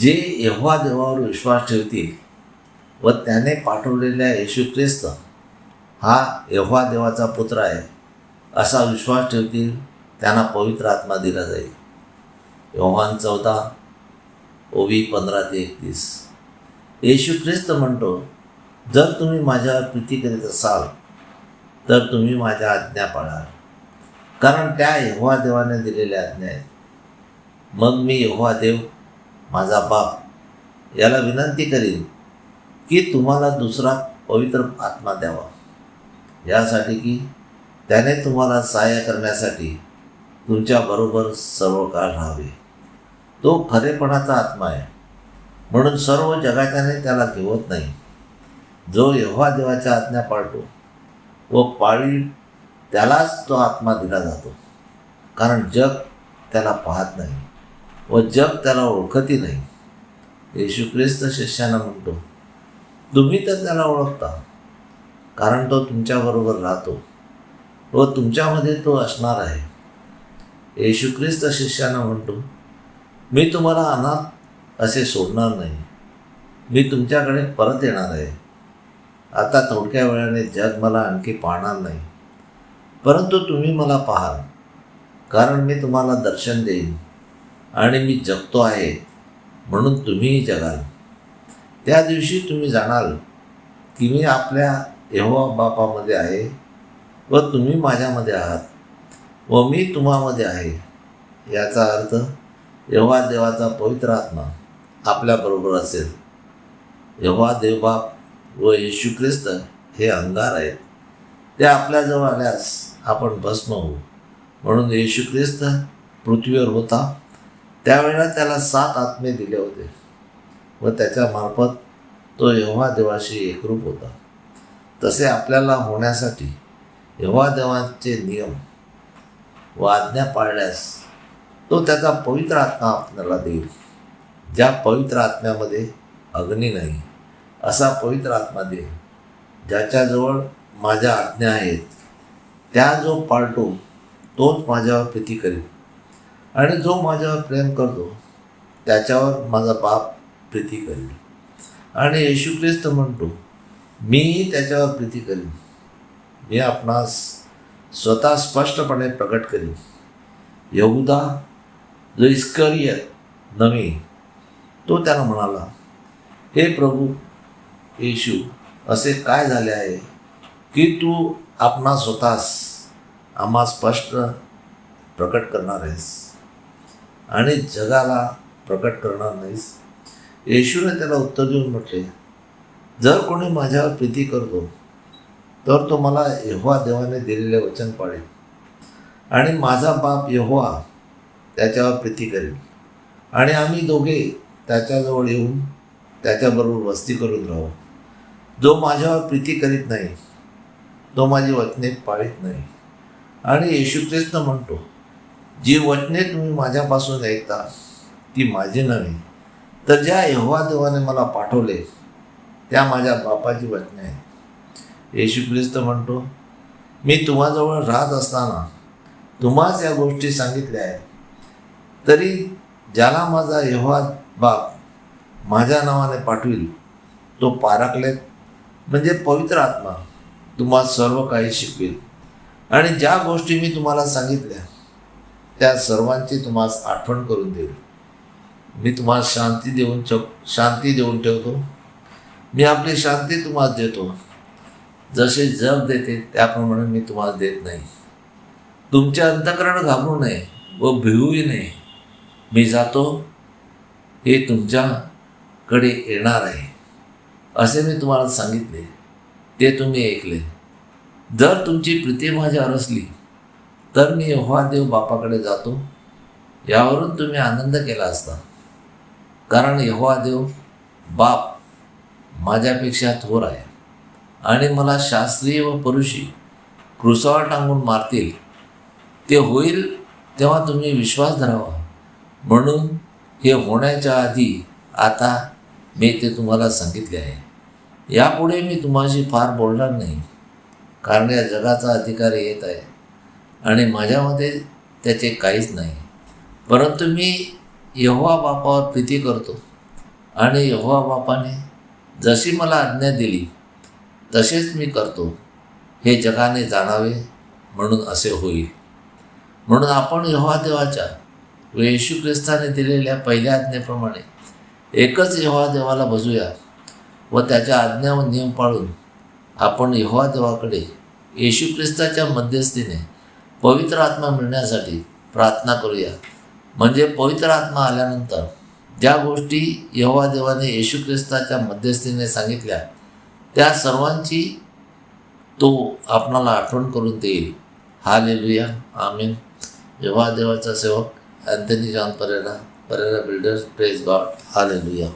जे यहोवा देवावर विश्वास ठेवतील व त्याने पाठवलेल्या येशू ख्रिस्त हा यहोवा देवाचा पुत्र आहे असा विश्वास ठेवतील त्यांना पवित्र आत्मा दिला जाईल. योहान चौदा ओवी पंधरा ते एकतीस. येशू ख्रिस्त म्हणतो जर तुम्ही माझ्यावर प्रीती करीत असाल तर तुम्ही माझ्या आज्ञा पाळाल. कारण त्या यहोवा देवाने दिलेल्या आज्ञा आहेत. मग मी यहोवा देव माझा बाप याला विनंती करीन की तुम्हाला दुसरा पवित्र आत्मा द्यावा. यासाठी की त्याने तुम्हाला सहाय्य करण्यासाठी तुमच्याबरोबर सर्व काळ राहावे. तो खरेपणाचा आत्मा आहे. म्हणून सर्व जगाच्याने त्याला घेवत नाही. जो यव्हा देवाच्या आज्ञा पाळतो व पाळी त्यालाच तो आत्मा दिला जातो. कारण जग त्याला पाहत नाही. व जग त्याला ओळखतही नाही. येशू ख्रिस्त शिष्यानं म्हणतो तुम्ही तर त्याला ओळखता कारण तो तुमच्याबरोबर राहतो व तुमच्यामध्ये तो असणार आहे. येशू ख्रिस्त शिष्यानं म्हणतो मी तुम्हाला अनाथ असे सोडणार नाही. मी तुमच्याकडे परत येणार आहे. आता थोडक्या वेळाने जग मला आणखी पाहणार नाही. परंतु तुम्ही मला पाहाल कारण मी तुम्हाला दर्शन देईन. आणि मी जगतो आहे म्हणून तुम्हीही जगाल. त्या दिवशी तुम्ही जाणाल की मी आपल्या यहोवा बापामध्ये आहे व तुम्ही माझ्यामध्ये आहात व मी तुम्हामध्ये आहे. याचा अर्थ यहोवा देवाचा पवित्र आत्मा आपल्याबरोबर असेल. यहोवा देवबाप व येशू ख्रिस्त हे अंगार आहेत. ते आपल्याजवळ आल्यास आपण भस्म होऊ. म्हणून येशू ख्रिस्त पृथ्वीवर होता. त्यावेळेला त्याला सात आत्मे दिले होते. व त्याच्या मार्फत तो यव्हा देवाशी एकरूप होता. तसे आपल्याला होण्यासाठी यव्हा देवाचे नियम व आज्ञा पाळल्यास तो त्याचा पवित्र आत्मा आपल्याला देईल. ज्या पवित्र आत्म्यामध्ये अग्नी नाही असा पवित्र आत्मा दे ज्याच्याजवळ माझ्या आज्ञा आहेत. त्या जो पाळतो तोच माझ्यावर प्रीती करेल आणि जो माझ्यावर प्रेम करतो त्याच्यावर माझा बाप प्रीती करेल. आणि येशू ख्रिस्त म्हणतो मीही त्याच्यावर प्रीती करीन. मी आपणास स्वतः स्पष्टपणे प्रकट करीन. यहुदा जो इस्करियत नव्हे तो त्याला म्हणाला हे प्रभू येशू असे काय झाले आहे की तू आपणा स्वतःस आम्हा स्पष्ट प्रकट करणार आहेस? आणि जगाला प्रकट करणार नाहीस. येशूने त्याला उत्तर देऊन म्हटले जर कोणी माझ्यावर प्रीती करतो तर तो मला यहोवा देवाने दिलेले वचन पाळेल आणि माझा बाप यहोवा त्याच्यावर प्रीती करेल. आणि आम्ही दोघे त्याच्याजवळ येऊन त्याच्याबरोबर वस्ती करून राहू. जो माझ्यावर प्रीती करीत नाही तो माझी वचने पाळीत नाही. आणि येशू ख्रिस्त म्हणतो जी वचने तुम्ही माझ्यापासून ऐकता ती माझी नव्हे. तर ज्या यहोवा देवाने मला पाठवले त्या माझ्या बापाची वचने आहेत. येशू ख्रिस्त म्हणतो मी तुम्हाजवळ राहत असताना तुम्हाच या गोष्टी सांगितल्या आहेत. तरी ज्याला माझा यहोवा बाप माझ्या नावाने पाठविल तो पाराकलेत म्हणजे पवित्र आत्मा तुम्हाला सर्व काही शिकवेल. आणि ज्या गोष्टी मी तुम्हाला सांगितल्या त्या सर्वांची तुम्हाला आठवण करून देईल. मी तुम्हाला शांती देऊन च शांती देऊन ठेवतो. मी आपली शांती तुम्हाला देतो. जसे जग देते त्याप्रमाणे मी तुम्हाला देत नाही. तुमचे अंतकरण घाबरू नये व भिवूही नये. मी जातो हे तुमच्याकडे येणार आहे. असे मी तुम्हाला सांगितले ते तुम्ही ऐकले. जर तुमची प्रीती माझ्यावर असली तर मी यहोवा देव बापाकडे जातो. यावरून तुम्ही आनंद केला असता. कारण यहोवा देव बाप माझ्यापेक्षा थोर आहे. आणि मला शास्त्रीय व पुरुषी क्रुसावर टांगून मारतील. ते होईल तेव्हा तुम्ही विश्वास धरावा. म्हणून हे होण्याच्या आधी आता मी ते तुम्हाला सांगितले आहे. यापुढे मी तुम्हाशी फार बोलणार नाही. कारण या जगाचा अधिकार येत आहे. आणि माझ्यामध्ये त्याचे काहीच नाही. परंतु मी यहोवा बापावर प्रीती करतो आणि यहोवा बापाने जशी मला आज्ञा दिली तसेच मी करतो. हे जगाने जाणावे म्हणून असे होईल. म्हणून आपण यहोवा देवाच्या व येशू ख्रिस्ताने दिलेल्या पहिल्या आज्ञेप्रमाणे एकच यहोवा देवाला भजूया व त्याच्या आज्ञा व नियम पाळून आपण यहोवा देवाकडे येशू ख्रिस्ताच्या मध्यस्थीने पवित्र आत्मा मिळण्यासाठी प्रार्थना करूया. म्हणजे पवित्र आत्मा आल्यानंतर ज्या गोष्टी यहोवा देवाने येशू ख्रिस्ताच्या मध्यस्थीने सांगितल्या त्या सर्वांची तो आपणाला आठवण करून देईल. हा लेलुया आमीन. यहोवा देवाचा सेवक Anthony John Pereira Pereira builders praise God. Hallelujah